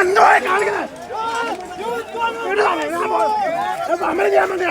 എന്തോ കാണിക്കുന്നത്. സമരം ചെയ്യാൻ വേണ്ടി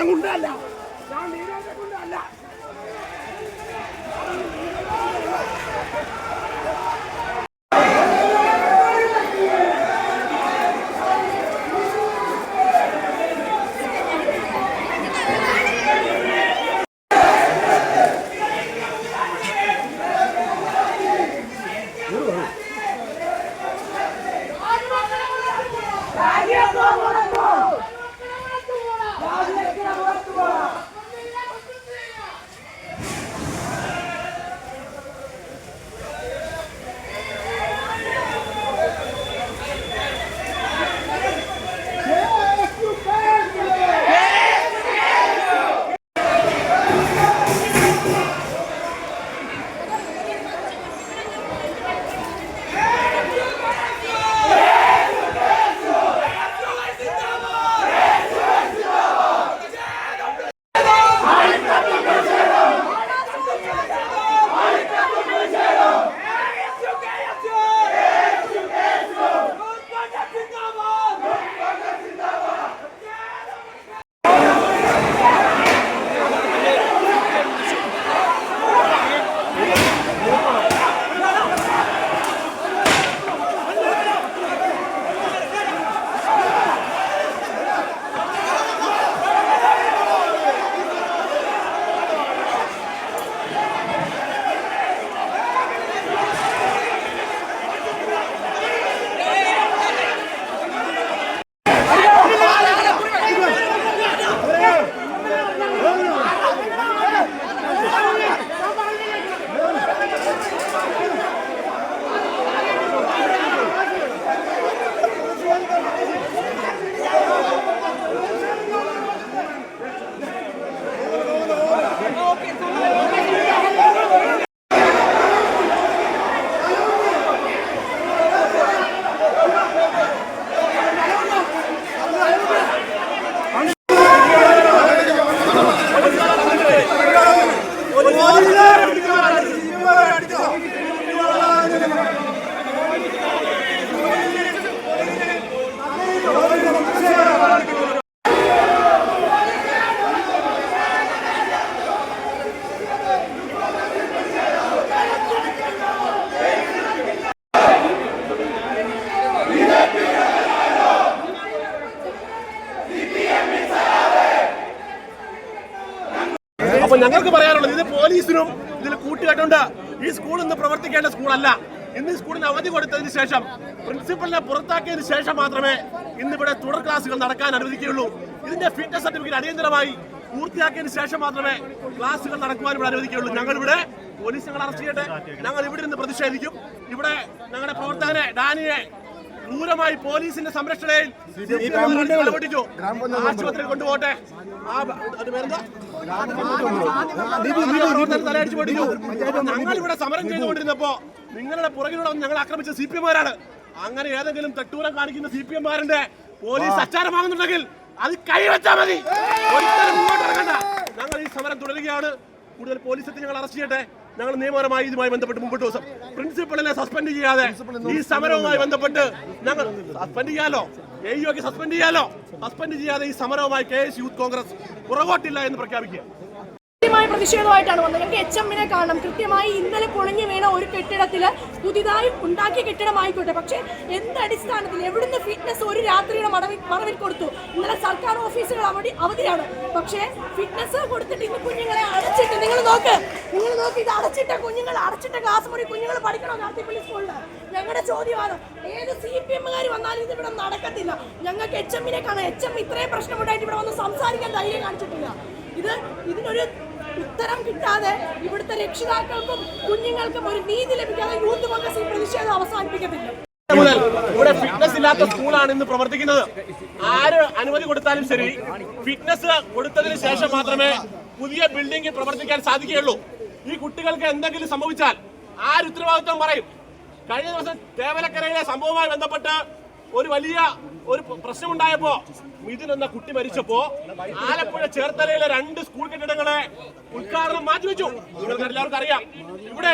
ഞങ്ങൾക്ക് പറയാനുള്ളത് ഇത് പോലീസിനും ഇതിൽ കൂട്ടുകെട്ടുണ്ട്. ഈ സ്കൂൾ ഇന്ന് പ്രവർത്തിക്കേണ്ട സ്കൂളല്ല. ഇന്ന് സ്കൂളിന് അവധി കൊടുത്തതിന് ശേഷം പ്രിൻസിപ്പലിനെ പുറത്താക്കിയതിന് ശേഷം മാത്രമേ ഇന്നിവിടെ തുടർ ക്ലാസുകൾ നടക്കാൻ അനുവദിക്കുകയുള്ളൂ. ഇതിന്റെ ഫിറ്റ്നസ് സർട്ടിഫിക്കറ്റ് അടിയന്തരമായി പൂർത്തിയാക്കിയതിന് ശേഷം മാത്രമേ ക്ലാസുകൾ നടക്കുവാൻ ഇവിടെ അനുവദിക്കുകയുള്ളൂ. ഞങ്ങൾ ഇവിടെ പോലീസ് ഞങ്ങൾ അറസ്റ്റ് ചെയ്യട്ടെ. ഞങ്ങൾ ഇവിടെ നിന്ന് പ്രതിഷേധിക്കും. ഇവിടെ ഞങ്ങളുടെ പ്രവർത്തകനെ ഡാനിയെ ക്രൂരമായി പോലീസിന്റെ സംരക്ഷണയിൽ തലവെട്ടിച്ചു. ആശുപത്രിയിൽ കൊണ്ടുപോട്ടെ തലയടിച്ച് പൊട്ടിച്ചു. ഞങ്ങൾ ഇവിടെ സമരം ചെയ്തുകൊണ്ടിരുന്നപ്പോ നിങ്ങളുടെ പുറകിലൂടെ ഞങ്ങൾ ആക്രമിച്ച സി പി എമാരാണ് അങ്ങനെ ഏതെങ്കിലും തെട്ടൂരം കാണിക്കുന്ന സി പി എമാരുടെ പോലീസ് അച്ചാരം വാങ്ങുന്നുണ്ടെങ്കിൽ അത് കൈവച്ചാ മതി. ഒരിക്കലും മുന്നോട്ട് ഇറങ്ങണ്ട. ഞങ്ങൾ ഈ സമരം തുടരുകയാണ്. കൂടുതൽ പോലീസ് എത്തി ഞങ്ങൾ അറസ്റ്റ് ചെയ്യട്ടെ. ഞങ്ങൾ നിയമപരമായി ഇതുമായി ബന്ധപ്പെട്ട് മുമ്പോട്ട് ദിവസം പ്രിൻസിപ്പളിനെ സസ്പെൻഡ് ചെയ്യാതെ ഈ സമരവുമായി ബന്ധപ്പെട്ട് ഞങ്ങൾ സസ്പെൻഡ് ചെയ്യാലോ? എ യുക്ക് സസ്പെൻഡ് ചെയ്യാലോ? സസ്പെൻഡ് ചെയ്യാതെ ഈ സമരവുമായി കെ എസ് യൂത്ത് കോൺഗ്രസ് പുറകോട്ടില്ല എന്ന് പ്രഖ്യാപിക്കുക. കൃത്യമായ പ്രതിഷേധമായിട്ടാണ് വന്നത്. ഞങ്ങൾക്ക് എച്ച് എമ്മിനെ കാണണം. കൃത്യമായി ഇന്നലെ പൊളിഞ്ഞു വീണ ഒരു കെട്ടിടത്തിൽ പുതിയതായി ഉണ്ടാക്കിയ കെട്ടിടമായിക്കോട്ടെ. പക്ഷേ എന്ത് അടിസ്ഥാനത്തിൽ എവിടുന്ന് ഫിറ്റ്നസ് ഒരു രാത്രിയുടെ മറവിൽ മറവിൽ കൊടുത്തു? ഇന്നലെ സർക്കാർ ഓഫീസുകൾ അവധി അവധിയാണ്. പക്ഷേ ഫിറ്റ്നസ് കൊടുത്തിട്ട് ഇന്ന് കുഞ്ഞുങ്ങളെ അടച്ചിട്ട് നിങ്ങൾ നോക്ക്. നിങ്ങൾ നോക്ക് ഇത് അടച്ചിട്ട കുഞ്ഞുങ്ങൾ അടച്ചിട്ട ക്ലാസ് മുറി കുഞ്ഞുങ്ങൾ പഠിക്കണോ കാർത്തിപ്പള്ളി സ്കൂളിൽ ഞങ്ങളുടെ ചോദ്യമാണ് ഏത് സി പി എമ്മുകാർ വന്നാലും ഇത് ഇവിടെ നടക്കത്തില്ല. ഞങ്ങൾക്ക് എച്ച് എമ്മിനെ കാണാം. എച്ച് എം ഇത്രയും പ്രശ്നമുണ്ടായിട്ട് ഇവിടെ വന്ന് സംസാരിക്കാൻ ധൈര്യം കാണിച്ചിട്ടില്ല. ഇത് ഇതിനൊരു ഉത്തരം കിട്ടാതെ ഇവിടുത്തെ രക്ഷിതാക്കൾക്കും കുഞ്ഞുങ്ങൾക്കും ഒരു നീതി ലഭിക്കാതെ യൂത്ത് കോൺഗ്രസ് ഈ പ്രതിഷേധം അവസാനിപ്പിക്കത്തില്ല. മുതൽ ഇവിടെ ഫിറ്റ്നസ് ഇല്ലാത്ത സ്കൂളാണ് ഇന്ന് പ്രവർത്തിക്കുന്നത്. ആര് അനുമതി കൊടുത്താലും ശരി ഫിറ്റ്നസ് കൊടുത്തതിന് ശേഷം മാത്രമേ പുതിയ ബിൽഡിംഗ് പ്രവർത്തിക്കാൻ സാധിക്കുകയുള്ളൂ. ഈ കുട്ടികൾക്ക് എന്തെങ്കിലും സംഭവിച്ചാൽ ആര് ഉത്തരവാദിത്വം പറയും? കഴിഞ്ഞ ദിവസം തേവലക്കരയിലെ സംഭവവുമായി ബന്ധപ്പെട്ട് ഒരു വലിയ ഒരു പ്രശ്നമുണ്ടായപ്പോ മിഥുൻ എന്ന കുട്ടി മരിച്ചപ്പോ ആലപ്പുഴ ചേർത്തലയിലെ രണ്ട് സ്കൂൾ കെട്ടിടങ്ങളെ ഉദ്ഘാടനം മാറ്റിവെച്ചു. നിങ്ങൾക്ക് എല്ലാവർക്കും അറിയാം. ഇവിടെ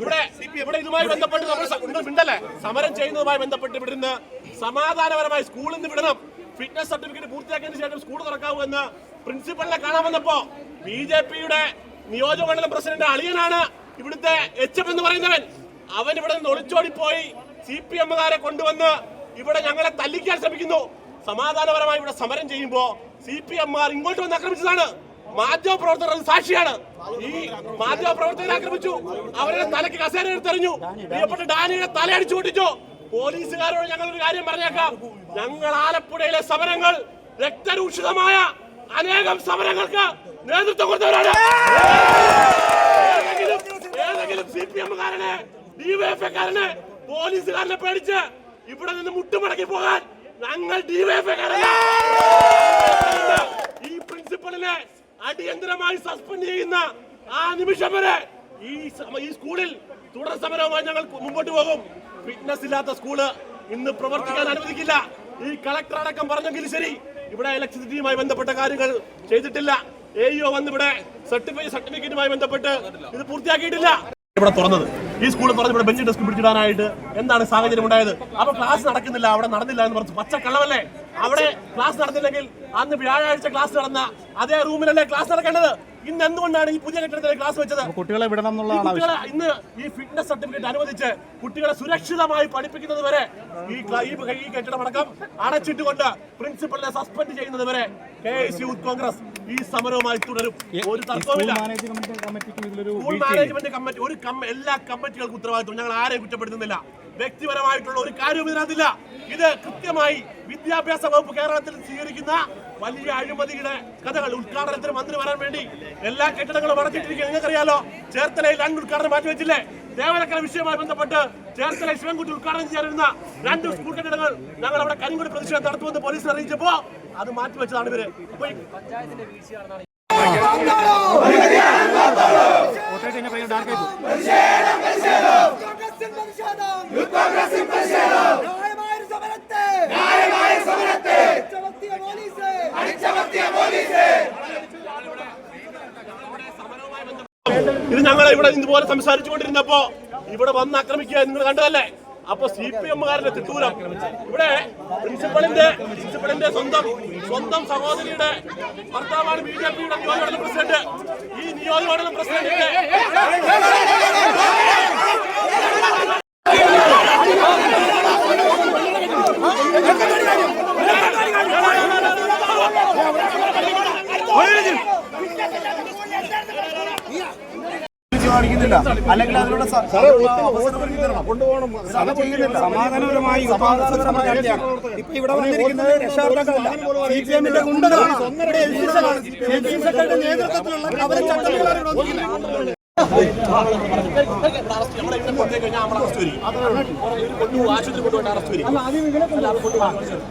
ഇവിടെ ഇവിടെ ഇതുമായി ബന്ധപ്പെട്ട് നമ്മൾ ഉണ്ടല്ലേ സമരം ചെയ്യുന്നതുമായി ബന്ധപ്പെട്ട് ഇവിടുന്ന് സമാധാനപരമായി സ്കൂളിൽ നിന്ന് വിടണം. ഫിറ്റ്നസ് സർട്ടിഫിക്കറ്റ് പൂർത്തിയാക്കിയതിനു ശേഷം സ്കൂൾ തുറക്കാവൂ എന്ന് പ്രിൻസിപ്പളിനെ കാണാൻ വന്നപ്പോ ബി ജെ പിയുടെ നിയോജകമണ്ഡലം പ്രസിഡന്റ് അളിയനാണ് ഇവിടുത്തെ എച്ച് എന്ന് പറയുന്നവൻ. അവൻ ഇവിടെ നിന്ന് ഒളിച്ചോടിപ്പോയി. സി പി എമ്മുകാരെ കൊണ്ടുവന്ന് ഇവിടെ ഞങ്ങളെ തല്ലിക്കാൻ ശ്രമിക്കുന്നു. സമാധാനപരമായി ഇവിടെ സമരം ചെയ്യുമ്പോ സി പി എമ്മുകാർ ഇങ്ങോട്ട് വന്ന് ആക്രമിച്ചതാണ്. മാധ്യമപ്രവർത്തകർ അത് സാക്ഷിയാണ്. ഈ മാധ്യമപ്രവർത്തകരെ ആക്രമിച്ചു. അവരുടെ തലയ്ക്ക് കസേര എടുത്തെറിഞ്ഞു. പ്രിയപ്പെട്ട ഡാനിയുടെ തല അടിച്ചു പൊട്ടിച്ചു. പോലീസുകാരോട് ഞങ്ങൾ ഒരു കാര്യം പറഞ്ഞേക്കാം. ഞങ്ങൾ ആലപ്പുഴയിലെ സമരങ്ങൾ രക്തരൂക്ഷിതമായ അനേകം സമരങ്ങൾക്ക് നേതൃത്വം കൊടുത്തവരാണ്. ഏതെങ്കിലും സി പി എമ്മുകാരനെ ഡിവൈഎഫ്ഐക്കാരനെ പോലീസുകാരനെ പേടിച്ച് ഇവിടെ നിന്ന് മുട്ടുമടക്കി പോകാൻ ഞങ്ങൾ ഈ പ്രിൻസിപ്പളിനെ അടിയന്തരമായി സസ്പെൻഡ് ചെയ്യുന്ന ആ നിമിഷം വരെ ഈ ഈ സ്കൂളിൽ തുടർ സമരവുമായി ഞങ്ങൾ മുമ്പോട്ട് പോകും. ഫിറ്റ്നസ് ഇല്ലാത്ത സ്കൂൾ ഇന്ന് പ്രവർത്തിക്കാൻ അനുവദിക്കില്ല. ഈ കളക്ടർ അടക്കം പറഞ്ഞെങ്കിൽ ശരി ഇവിടെ ഇലക്ട്രിസിറ്റിയുമായി ബന്ധപ്പെട്ട കാര്യങ്ങൾ ചെയ്തിട്ടില്ല. എ ഇഒ വന്ന് ഇവിടെ സർട്ടിഫൈ സർട്ടിഫിക്കറ്റുമായി ബന്ധപ്പെട്ട് ഇത് പൂർത്തിയാക്കിയിട്ടില്ല. ഇവിടെ തുറന്നത്. ഈ സ്കൂളിൽ തുറന്ന് ഇവിടെ ബെഞ്ച് ഡെസ്ക് പിടിച്ചിടാനായിട്ട് എന്താണ് സാഹചര്യം ഉണ്ടായത്? അപ്പൊ ക്ലാസ് നടക്കുന്നില്ല അവിടെ നടന്നില്ല എന്ന് പറഞ്ഞു. പച്ച കള്ളമല്ലേ? അവിടെ ക്ലാസ് നടന്നില്ലെങ്കിൽ അന്ന് വ്യാഴാഴ്ച ക്ലാസ് നടന്ന അതേ റൂമിലല്ലേ ക്ലാസ് നടക്കേണ്ടത്? ഇന്ന് എന്തുകൊണ്ടാണ് ഈ പുതിയ കെട്ടിടത്തിലെ ക്ലാസ് വെച്ചത്? കുട്ടികളെ വിടണം കുട്ടികളെ ഇന്ന് ഈ ഫിറ്റ്നസ് സർട്ടിഫിക്കറ്റ് അനുവദിച്ച് കുട്ടികളെ സുരക്ഷിതമായി പഠിപ്പിക്കുന്നത് വരെ ഈ ഈ ഈ കെട്ടിടമടക്കം അടച്ചിട്ടുകൊണ്ട് പ്രിൻസിപ്പലിനെ സസ്പെൻഡ് ചെയ്യുന്നത് വരെ കെ എസ് യൂത്ത് കോൺഗ്രസ് ഈ സമരവുമായി തുടരും. ഒരു തർക്കവുമില്ല. സ്കൂൾ മാനേജ്മെന്റ് കമ്മിറ്റി ഒരു എല്ലാ കമ്മിറ്റികൾക്കും ഉത്തരവാദിത്വം. ഞങ്ങൾ ആരെയും കുറ്റപ്പെടുത്തുന്നില്ല. വ്യക്തിപരമായിട്ടുള്ള ഒരു കാര്യവും ഇതിനകത്തില്ല. ഇത് കൃത്യമായി വിദ്യാഭ്യാസ വകുപ്പ് കേരളത്തിൽ സ്വീകരിക്കുന്ന വലിയ അഴിമതിയുടെ കഥകൾ ഉദ്ഘാടനത്തിന് മന്ത്രി വരാൻ വേണ്ടി എല്ലാ കെട്ടിടങ്ങളും അടച്ചിട്ടിരിക്കുക നിങ്ങൾക്കറിയാലോ ചേർത്തലയിൽ രണ്ട് ഉദ്ഘാടനം മാറ്റിവെച്ചില്ലേ? ദേവരക്കര വിഷയവുമായി ബന്ധപ്പെട്ട് ചേർത്തല ശിവൻകുട്ടി ഉദ്ഘാടനം ചെയ്യാനിരുന്ന രണ്ട് സ്കൂൾ കെട്ടിടങ്ങൾ ഞങ്ങൾ അവിടെ കരിങ്കുടി പ്രതിഷേധം നടത്തുമെന്ന് പോലീസ് അറിയിച്ചപ്പോ അത് മാറ്റിവെച്ചതാണ് ഇവർ. അപ്പൊ ഈ ന്യായമായൊരു സമരത്തെ ന്യായമായ സമരത്തെ അടിച്ചമർത്തിയ പോലീസ് അടിച്ചമർത്തിയ പോലീസ് ഇത് ഞങ്ങൾ ഇവിടെ ഇതുപോലെ സംസാരിച്ചുകൊണ്ടിരുന്നപ്പോ ഇവിടെ വന്ന് ആക്രമിക്കുക നിങ്ങൾ കണ്ടതല്ലേ? അപ്പൊ സി പി എമ്മുകാരുടെ തിട്ടൂരം ഇവിടെ പ്രിൻസിപ്പളിന്റെ പ്രിൻസിപ്പളിന്റെ സ്വന്തം സ്വന്തം സഹോദരിയുടെ ഭർത്താവാണ് ബി ജെ പിയുടെ നിയോജകമണ്ഡലം പ്രസിഡന്റ്. ഈ നിയോജകമണ്ഡലം പ്രസിഡന്റിന്റെ കാണിക്കുന്നില്ല. അല്ലെങ്കിൽ അതിനുള്ള സ- അതിനുള്ള തരണം. അത് ചെയ്യുന്നില്ല. സമാധാനപരമായി. ഇപ്പൊ ഇവിടെ വന്നിരിക്കുന്നത് രക്ഷാകർത്താക്കളല്ല സി പി എമ്മിന്റെ ഗുണ്ടകളാണ്. സെക്രട്ടറിയുടെ നേതൃത്വത്തിലുള്ള ചട്ടങ്ങളാണ് ആശുപത്രി കൊണ്ടുപോയിട്ട് അറസ്റ്റ് വരും ഇവിടെ വന്നിരിക്കുന്നത്.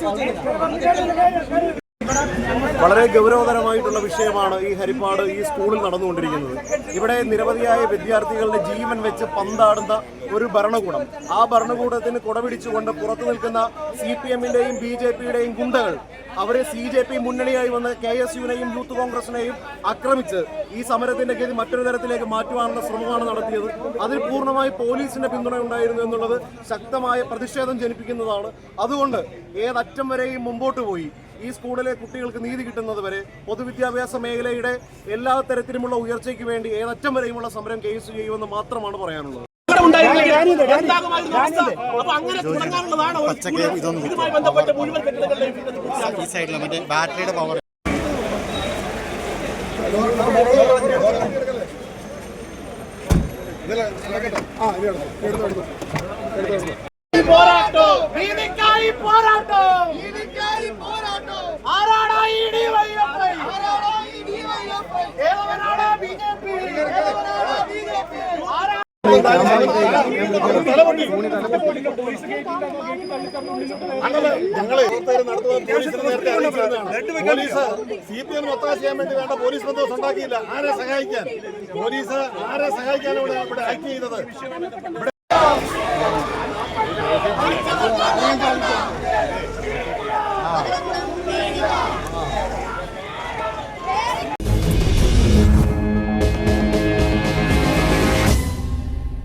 വന്നിരിക്കുന്നത് വളരെ ഗൗരവതരമായിട്ടുള്ള വിഷയമാണ് ഈ ഹരിപ്പാട് ഈ സ്കൂളിൽ നടന്നുകൊണ്ടിരിക്കുന്നത്. ഇവിടെ നിരവധിയായ വിദ്യാർത്ഥികളുടെ ജീവൻ വെച്ച് പന്താടുന്ന ഒരു ഭരണകൂടം. ആ ഭരണകൂടത്തിന് കുടപിടിച്ചുകൊണ്ട് പുറത്തു നിൽക്കുന്ന സി പി എമ്മിന്റെയും ബി ജെ പിയുടെയും ഗുണ്ടകൾ അവരെ സി ജെ പി മുന്നണിയായി വന്ന് കെ എസ് യുവിനെയും യൂത്ത് കോൺഗ്രസിനെയും ആക്രമിച്ച് ഈ സമരത്തിന്റെ ഗതി മറ്റൊരു തരത്തിലേക്ക് മാറ്റുവാനുള്ള ശ്രമമാണ് നടത്തിയത്. അതിൽ പൂർണമായി പോലീസിന്റെ പിന്തുണ ഉണ്ടായിരുന്നു എന്നുള്ളത് ശക്തമായ പ്രതിഷേധം ജനിപ്പിക്കുന്നതാണ്. അതുകൊണ്ട് ഏതറ്റം വരെയും മുമ്പോട്ട് പോയി. ഈ സ്കൂളിലെ കുട്ടികൾക്ക് നീതി കിട്ടുന്നത് വരെ പൊതുവിദ്യാഭ്യാസ മേഖലയുടെ എല്ലാ തരത്തിലുമുള്ള ഉയർച്ചയ്ക്ക് വേണ്ടി ഏതറ്റം വരെയുമുള്ള സമരം കേസ് ചെയ്യുമെന്ന് മാത്രമാണ് പറയാനുള്ളത്. ഇതുമായി ബന്ധപ്പെട്ട മുഴുവൻ പൂർത്തിയാക്കുക. ഈ സൈഡിൽ മറ്റേ ബാറ്ററിയുടെ പവർ പോരാട്ടം ഞങ്ങൾ പോലീസിന് നേരത്തെ. പോലീസ് സി പി എം ഒത്താശ ചെയ്യാൻ വേണ്ടി വേണ്ട പോലീസ് ബന്ധോസ് ഉണ്ടാക്കിയില്ല ആരെ സഹായിക്കാൻ പോലീസ് ആരെ സഹായിക്കാനാണ് ഇവിടെ ഇവിടെ ആക്ട് ചെയ്തത്